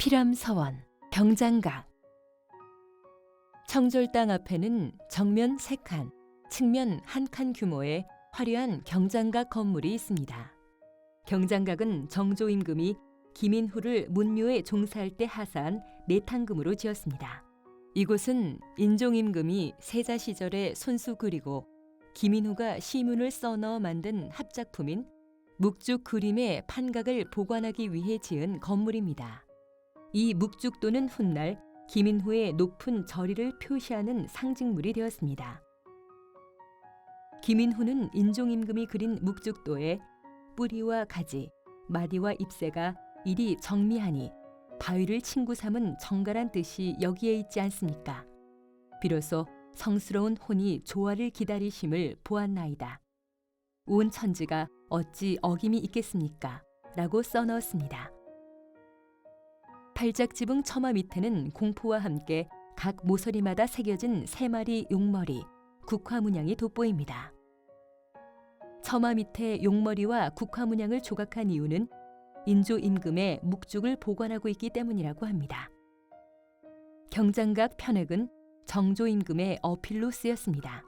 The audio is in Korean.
피람서원, 경장각 청졸당 앞에는 정면 3칸, 측면 1칸 규모의 화려한 경장각 건물이 있습니다. 경장각은 정조 임금이 기민후를 문묘에 종사할 때 하사한 내탕금으로 지었습니다. 이곳은 인종 임금이 세자 시절에 손수 그리고 기민후가 시문을 써넣어 만든 합작품인 묵죽 그림의 판각을 보관하기 위해 지은 건물입니다. 이 묵죽도는 훗날 기민후의 높은 저리를 표시하는 상징물이 되었습니다. 기민후는 인종임금이 그린 묵죽도에 뿌리와 가지, 마디와 잎새가 이리 정미하니 바위를 친구 삼은 정갈한 뜻이 여기에 있지 않습니까? 비로소 성스러운 혼이 조화를 기다리심을 보았나이다. 온 천지가 어찌 어김이 있겠습니까? 라고 써넣었습니다. 팔짝지붕 처마 밑에는 공포와 함께 각 모서리마다 새겨진 세 마리 용머리, 국화 문양이 돋보입니다. 처마 밑에 용머리와 국화 문양을 조각한 이유는 인조 임금의 묵죽을 보관하고 있기 때문이라고 합니다. 경장각 편액은 정조 임금의 어필로 쓰였습니다.